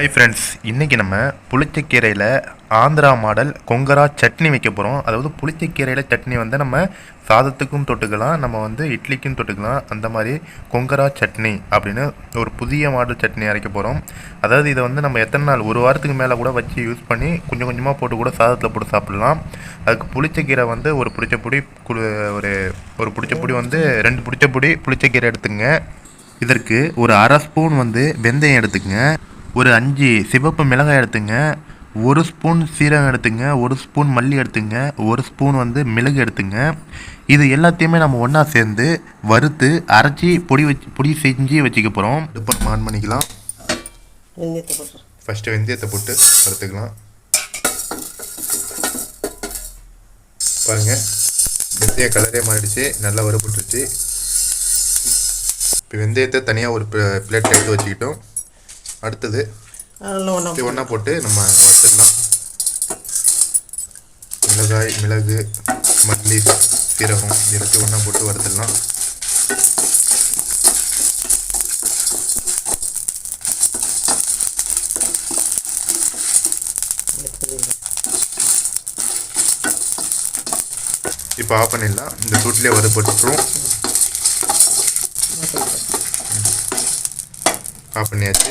Hi friends இன்றைக்கி நம்ம புளிச்சக்கீரையில் ஆந்திரா மாடல் கொங்கரா சட்னி வைக்க போகிறோம் அதாவது புளிச்சக்கீரையில் சட்னி வந்து நம்ம சாதத்துக்கும் தொட்டுக்கலாம் நம்ம வந்து இட்லிக்கும் தொட்டுக்கலாம். அந்த மாதிரி கொங்கரா சட்னி அப்படின்னு ஒரு புதிய மாடல் சட்னி அரைக்க போகிறோம் அதாவது இதை வந்து நம்ம எத்தனை நாள் ஒரு வாரத்துக்கு மேலே கூட வச்சு யூஸ் பண்ணி கொஞ்சம் கொஞ்சமாக போட்டு கூட சாதத்தில் போட்டு சாப்பிட்லாம். அதுக்கு புளிச்சக்கீரை வந்து ஒரு பிடிச்ச பொடி ஒரு ஒரு பிடிச்ச பொடி வந்து ரெண்டு பிடிச்ச பொடி புளிச்சக்கீரை எடுத்துங்க இதற்கு ஒரு அரை ஸ்பூன் வந்து வெந்தயம் எடுத்துக்கங்க. ஒரு அஞ்சு சிவப்பு மிளகாய் எடுத்துங்க ஒரு ஸ்பூன் சீரகம் எடுத்துங்க ஒரு ஸ்பூன் மல்லி எடுத்துங்க ஒரு ஸ்பூன் வந்து மிளகு எடுத்துங்க. இது எல்லாத்தையுமே நம்ம ஒன்றா சேர்ந்து வறுத்து அரைச்சி பொடி வச்சு பொடி செஞ்சு வச்சுக்க போகிறோம் நம்ம ஆன் பண்ணிக்கலாம். ஃபஸ்ட்டு வெந்தயத்தை போட்டு வறுத்துக்கலாம். பாருங்கள் வெந்தய கலரே மாறிடுச்சு நல்லா வறுபட்டுருச்சு. இப்போ வெந்தயத்தை தனியாக ஒரு பிளேட் எடுத்து வச்சுக்கிட்டோம். அடுத்தது ஒன்றா ஒன்றா போட்டு நம்ம வறுத்துடலாம். மிளகாய் மிளகு மல்லி சீரகம் எல்லாத்தையும் ஒன்றா போட்டு வறுத்துடலாம். இப்போ ஆஃப் பண்ணிடலாம். இந்த சூட்லேயே வறுபட்டுரும் ஆஃப் பண்ணியாச்சு.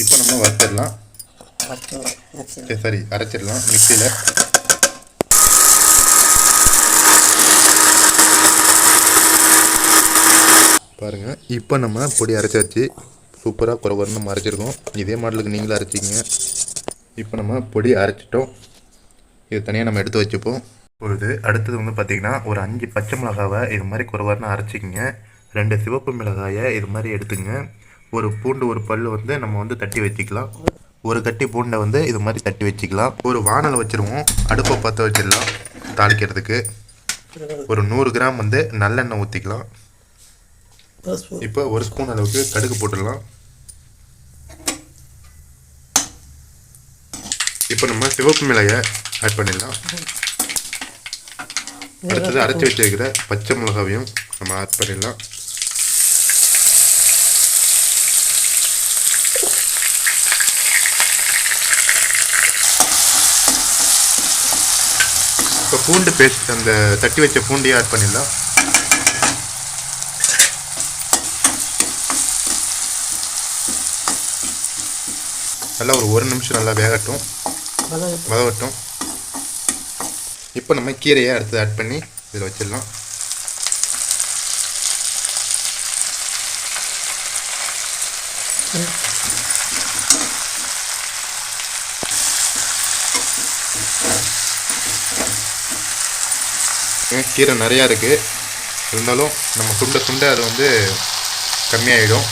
இப்போ நம்ம வறுத்துடலாம். சரி சரி அரைச்சிடலாம். மிக்சியில். பாருங்க இப்போ நம்ம பொடி அரைச்சாச்சு சூப்பராக குறை குறை நம்ம அரைச்சிருக்கோம் இதே மாடலுக்கு நீங்களும் அரைச்சிங்க இப்போ நம்ம பொடி அரைச்சிட்டோம். இது தனியாக நம்ம எடுத்து வச்சுப்போம். இப்பொழுது அடுத்தது வந்து பார்த்திங்கன்னா ஒரு அஞ்சு பச்சை மிளகாவை இது மாதிரி குறைவாருன்னு அரைச்சிக்கங்க. ரெண்டு சிவப்பு மிளகாயை இது மாதிரி எடுத்துங்க. ஒரு பூண்டு ஒரு பல் வந்து நம்ம வந்து தட்டி வச்சுக்கலாம். ஒரு கட்டி பூண்டை வந்து இது மாதிரி தட்டி வச்சுக்கலாம். ஒரு வானல் வச்சுருவோம். அடுப்பை பற்ற வச்சிடலாம். தாளிக்கிறதுக்கு. ஒரு நூறு கிராம் வந்து நல்லெண்ணெய் ஊற்றிக்கலாம் இப்போ ஒரு ஸ்பூன் அளவுக்கு கடுகு போட்டுடலாம். இப்போ நம்ம சிவப்பு மிளகை ஆட் பண்ணிடலாம். அடுத்தது அரைச்சி வச்சிருக்கிற பச்சை மிளகாவையும் நம்ம ஆட் பண்ணிடலாம். இப்போ பூண்டு பேஸ்ட் அந்த தட்டி வச்ச பூண்டையும் ஆட் பண்ணிடலாம். நல்லா ஒரு ஒரு நிமிஷம் நல்லா வேகட்டும். வதவட்டும் இப்போ நம்ம கீரையை அடுத்து ஆட் பண்ணி இதில் வச்சிடலாம். கீரை நிறையா இருக்குது இருந்தாலும் நம்ம சுண்ட சுண்ட அது வந்து கம்மியாயிடும்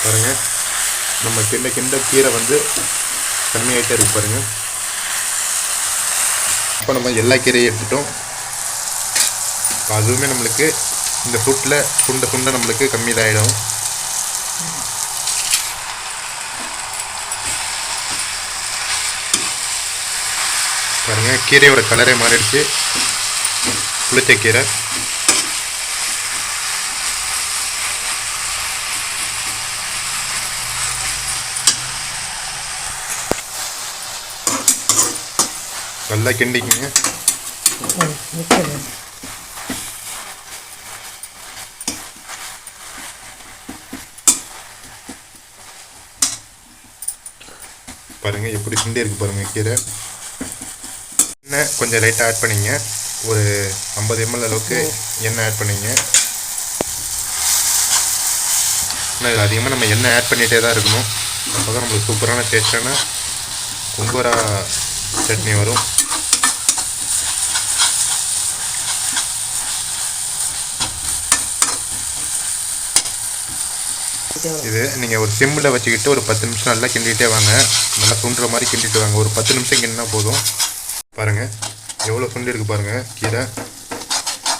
பாருங்க நம்ம கிண்ட கிண்ட கீரை வந்து கம்மியாகிட்டே இருக்கு பாருங்கள் இப்போ நம்ம எல்லா கீரையும் எடுத்துட்டோம். அதுவுமே நம்மளுக்கு இந்த ஃபுட்டில் சுண்ட துண்டை நம்மளுக்கு கம்மியில் ஆகிடும் பாருங்கள் கீரையோட கலரே மாறிடுச்சு. புளிச்ச கீரை. நல்லா கிண்டிக்குங்க. பாருங்கள் பாருங்க எப்படி கிண்டி இருக்கு பாருங்க கீரை. எண்ணெய் கொஞ்சம் லைட்டாக ஆட் பண்ணிங்க. ஒரு ஐம்பது எம்எல் அளவுக்கு எண்ணெய் ஆட் பண்ணிங்க. ஆனால் இது அதிகமாக நம்ம எண்ணெய் ஆட் பண்ணிகிட்டே தான் இருக்கணும். அப்போ தான் நம்மளுக்கு சூப்பரான டேஸ்டான கும்பரா சட்னி வரும். இது நீங்கள் ஒரு சிம்மில் வச்சுக்கிட்டு ஒரு பத்து நிமிஷம் நல்லா கிண்டிகிட்டே வாங்க. நல்லா சுண்டுற மாதிரி கிண்டிட்டு வாங்க. ஒரு பத்து நிமிஷம் கிண்டினா போதும். பாருங்கள் எவ்வளோ சுண்டி இருக்குது பாருங்கள் கீரை.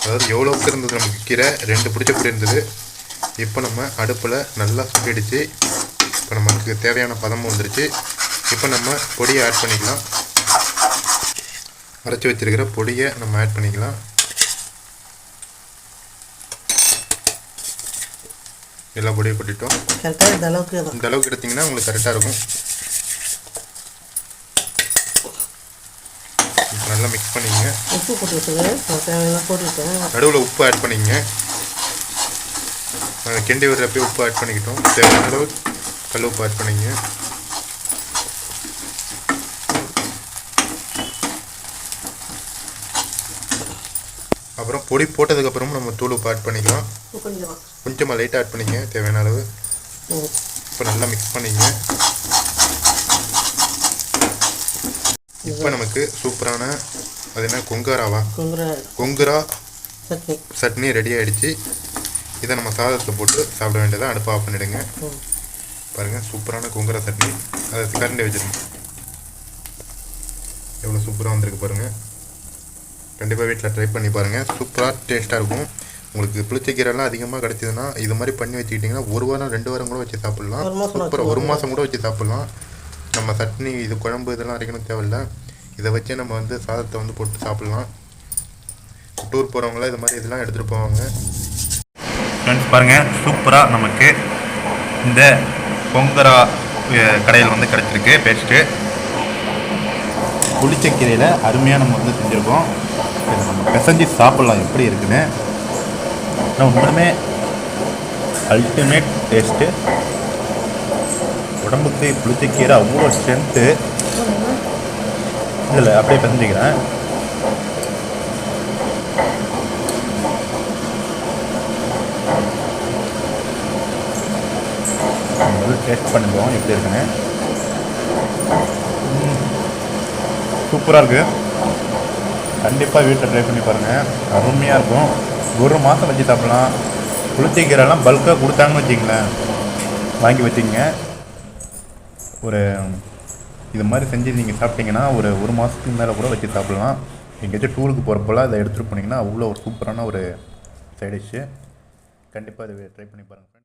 அதாவது எவ்வளோக்கு இருந்தது நமக்கு? கீரை ரெண்டு பிடிச்ச பிடி இருந்தது. இப்போ நம்ம அடுப்பில் நல்லா சுண்டிடுச்சு இப்போ நமக்கு தேவையான பதமும் வந்துருச்சு. இப்போ நம்ம பொடியை ஆட் பண்ணிக்கலாம். அரைச்சி வச்சிருக்கிற பொடியை நம்ம ஆட் பண்ணிக்கலாம். எல்லா பொடியும் கொட்டிட்டோம். கரெக்டாக இந்த அளவுக்கு இந்த அளவுக்கு எடுத்தீங்கன்னா உங்களுக்கு கரெக்டாக இருக்கும். இப்போ நல்லா மிக்ஸ் பண்ணிக்கங்க. உப்பு போட்டு தேவையான போட்டுவிட்டேன் நடுவில் உப்பு ஆட் பண்ணிக்கங்க. கிண்டி விடுறப்பே உப்பு ஆட் பண்ணிக்கிட்டோம். தேவையான அளவு கல் உப்பு ஆட் பண்ணிக்கங்க. அப்புறம் பொடி போட்டதுக்கப்புறமும் நம்ம தூள் உப்பு ஆட் பண்ணிக்கலாம். கொஞ்சமாக லைட்டாக ஆட் பண்ணிக்கங்க தேவையான அளவு. இப்போ நல்லா மிக்ஸ் பண்ணிக்கங்க. இப்போ நமக்கு சூப்பரான அது என்ன கொங்காராவா? கொங்குரா. சட்னி. சட்னி ரெடி ஆயிடுச்சு. இதை நம்ம சாதத்தில் போட்டு சாப்பிட வேண்டியதாக அடுப்பு ஆஃப் பண்ணிடுங்க. ம். பாருங்கள் சூப்பரான கொங்குரா சட்னி. அதை கரண்டி வச்சிருங்க. எவ்வளோ சூப்பராக வந்திருக்கு பாருங்கள் கண்டிப்பாக வீட்டில் ட்ரை பண்ணி பாருங்கள் சூப்பராக டேஸ்ட்டாக இருக்கும். உங்களுக்கு புளிச்சக்கீரைலாம் அதிகமாக கிடைச்சதுன்னா இது மாதிரி பண்ணி வச்சுக்கிட்டிங்கன்னா ஒரு வாரம் ரெண்டு வாரம் கூட வச்சு சாப்பிட்லாம். சூப்பராக ஒரு மாதம் கூட வச்சு சாப்பிட்லாம். நம்ம சட்னி இது குழம்பு இதெல்லாம் அரைக்கணும் தேவையில்ல. இதை வச்சு நம்ம வந்து சாதத்தை வந்து போட்டு சாப்பிட்லாம். டூர் போகிறவங்களாம் இது மாதிரி இதெல்லாம் எடுத்துகிட்டு போவாங்க. ஃப்ரெண்ட்ஸ் பாருங்கள் சூப்பராக நமக்கு இந்த பொங்கரா கடையில் வந்து கிடச்சிருக்கு. பேஸ்ட்டு புளிச்சக்கீரையில் அருமையாக நம்ம வந்து செஞ்சுருக்கோம். இதை நம்ம பிசைஞ்சு சாப்பிட்லாம். எப்படி இருக்குன்னு? ஆனால் உண்மையுமே அல்டிமேட் டேஸ்ட்டு உடம்புக்கு புளிச்சக்கீரை அவ்வளோ ஸ்ட்ரென்த்து இதில் அப்படியே பிசைஞ்சிக்கிறேன் டேஸ்ட் பண்ணிடுவோம் எப்படி இருக்குன்னு? சூப்பராக இருக்குது கண்டிப்பாக வீட்டில் ட்ரை பண்ணி பாருங்கள் அருமையாக இருக்கும். ஒரு மாதம் வச்சு சாப்பிட்லாம். புளிச்சக்கீரைலாம் பல்காக கொடுத்தாங்கன்னு வச்சிங்களேன் வாங்கி வச்சுங்க ஒரு இது மாதிரி செஞ்சு நீங்கள் சாப்பிட்டீங்கன்னா ஒரு ஒரு மாதத்துக்கு மேலே கூட வச்சு சாப்பிட்லாம். எங்கேயாச்சும் டூருக்கு போகிறப்போலாம் இதை எடுத்துகிட்டு போனீங்கன்னா அவ்வளோ ஒரு சூப்பரான ஒரு சைடிஷ்ஷு கண்டிப்பாக இதை ட்ரை பண்ணி பாருங்கள்